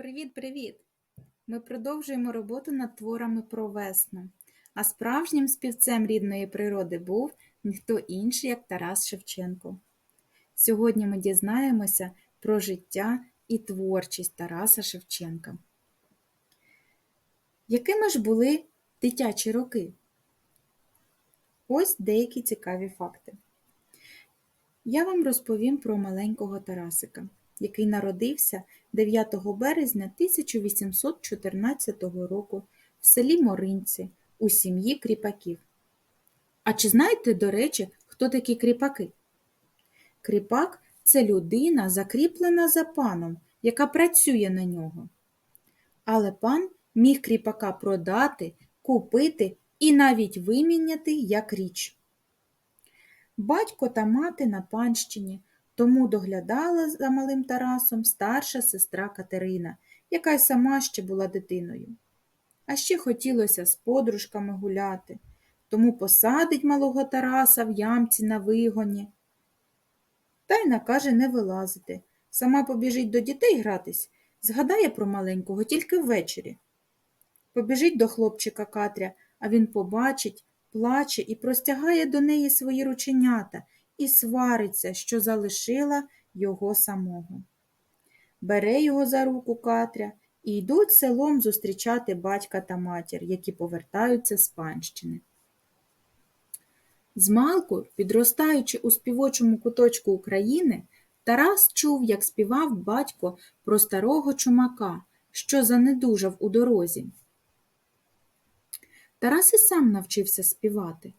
Привіт-привіт! Ми продовжуємо роботу над творами про весну. А справжнім співцем рідної природи був ніхто інший, як Тарас Шевченко. Сьогодні ми дізнаємося про життя і творчість Тараса Шевченка. Якими ж були дитячі роки? Ось деякі цікаві факти. Я вам розповім про маленького Тарасика, який народився 9 березня 1814 року в селі Моринці у сім'ї кріпаків. А чи знаєте, до речі, хто такі кріпаки? Кріпак це людина, закріплена за паном, яка працює на нього. Але пан міг кріпака продати, купити і навіть виміняти як річ. Батько та мати на панщині, тому доглядала за малим Тарасом старша сестра Катерина, яка й сама ще була дитиною. А ще хотілося з подружками гуляти, тому посадить малого Тараса в ямці на вигоні. Та й накаже не вилазити. Сама побіжить до дітей гратись, згадає про маленького тільки ввечері. Побіжить до хлопчика Катря, а він побачить, плаче і простягає до неї свої рученята і свариться, що залишила його самого. Бере його за руку Катря і йдуть селом зустрічати батька та матір, які повертаються з панщини. Змалку, підростаючи у співочому куточку України, Тарас чув, як співав батько про старого чумака, що занедужав у дорозі. Тарас і сам навчився співати.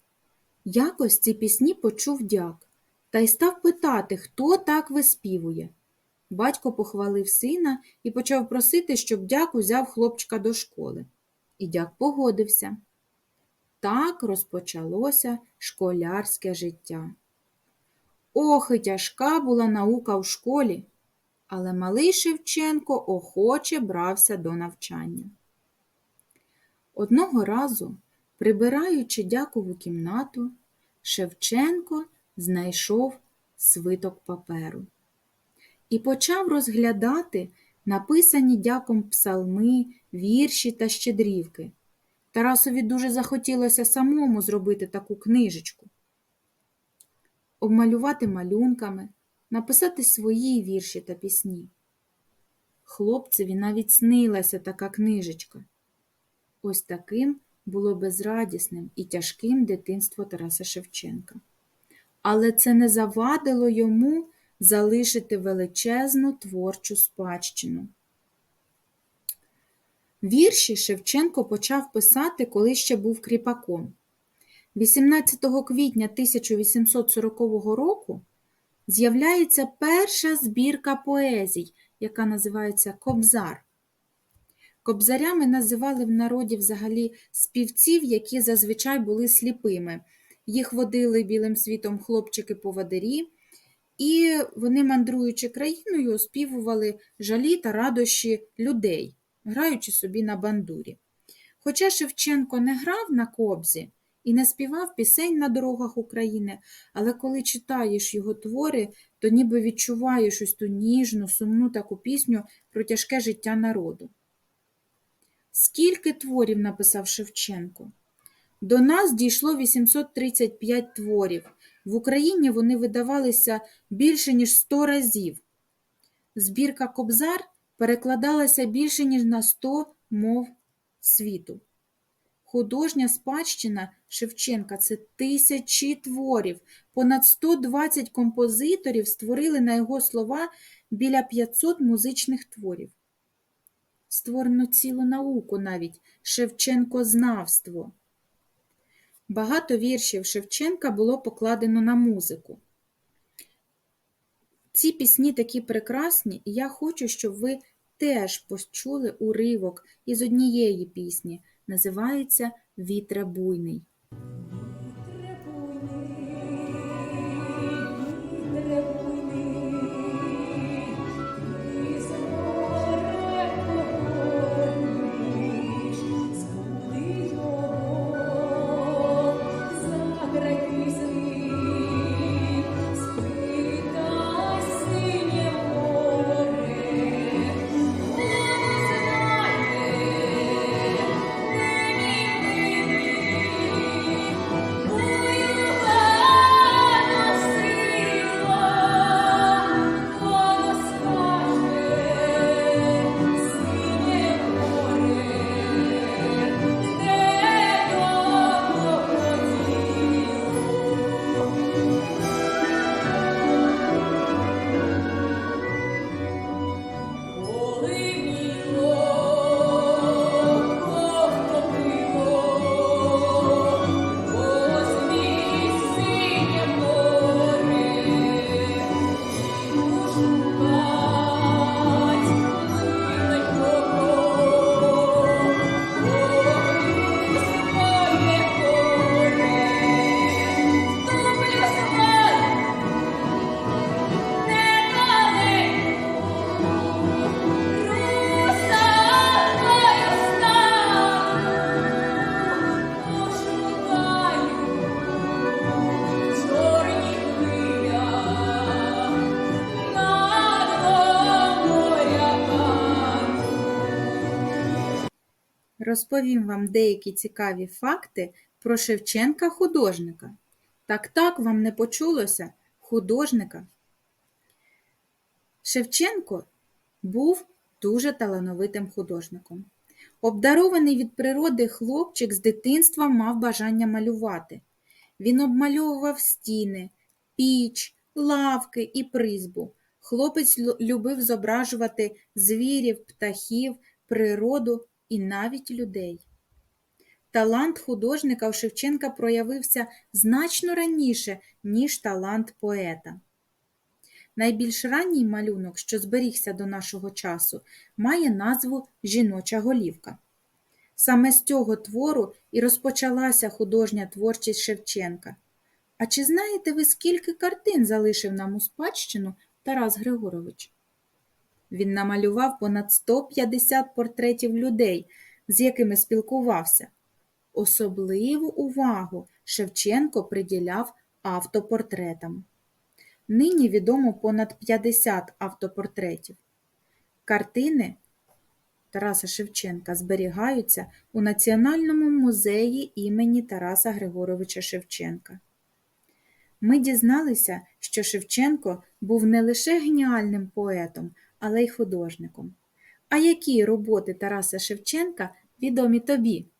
Якось ці пісні почув дяк та й став питати, хто так виспівує. Батько похвалив сина і почав просити, щоб дяк узяв хлопчика до школи. І дяк погодився. Так розпочалося школярське життя. Ох, і тяжка була наука в школі, але малий Шевченко охоче брався до навчання. Одного разу, прибираючи дякову кімнату, Шевченко знайшов свиток паперу і почав розглядати написані дяком псалми, вірші та щедрівки. Тарасові дуже захотілося самому зробити таку книжечку, обмалювати малюнками, написати свої вірші та пісні. Хлопцеві навіть снилася така книжечка. Ось таким було безрадісним і тяжким дитинство Тараса Шевченка. Але це не завадило йому залишити величезну творчу спадщину. Вірші Шевченко почав писати, коли ще був кріпаком. 18 квітня 1840 року з'являється перша збірка поезій, яка називається Кобзар. Кобзарями називали в народі взагалі співців, які зазвичай були сліпими. Їх водили білим світом хлопчики-повадирі, і вони, мандруючи країною, оспівували жалі та радощі людей, граючи собі на бандурі. Хоча Шевченко не грав на кобзі і не співав пісень на дорогах України, але коли читаєш його твори, то ніби відчуваєш ось ту ніжну, сумну таку пісню про тяжке життя народу. Скільки творів написав Шевченко? До нас дійшло 835 творів. В Україні вони видавалися більше, ніж 100 разів. Збірка Кобзар перекладалася більше, ніж на 100 мов світу. Художня спадщина Шевченка це тисячі творів. Понад 120 композиторів створили на його слова біля 500 музичних творів. Створено цілу науку навіть Шевченкознавство. Багато віршів Шевченка було покладено на музику. Ці пісні такі прекрасні, і я хочу, щоб ви теж почули уривок із однієї пісні. Називається Вітре буйний. Розповім вам деякі цікаві факти про Шевченка художника. Так так вам не почулося художника. Шевченко був дуже талановитим художником. Обдарований від природи хлопчик з дитинства мав бажання малювати. Він обмальовував стіни, піч, лавки і призбу. Хлопець любив зображувати звірів, птахів, природу і навіть людей. Талант художника у Шевченка проявився значно раніше, ніж талант поета. Найбільш ранній малюнок, що зберігся до нашого часу, має назву Жіноча голівка. Саме з цього твору і розпочалася художня творчість Шевченка. А чи знаєте ви, скільки картин залишив нам у спадщину Тарас Григорович? Він намалював понад 150 портретів людей, з якими спілкувався. Особливу увагу Шевченко приділяв автопортретам. Нині відомо понад 50 автопортретів. Картини Тараса Шевченка зберігаються у Національному музеї імені Тараса Григоровича Шевченка. Ми дізналися, що Шевченко був не лише геніальним поетом, але й художником. А які роботи Тараса Шевченка відомі тобі?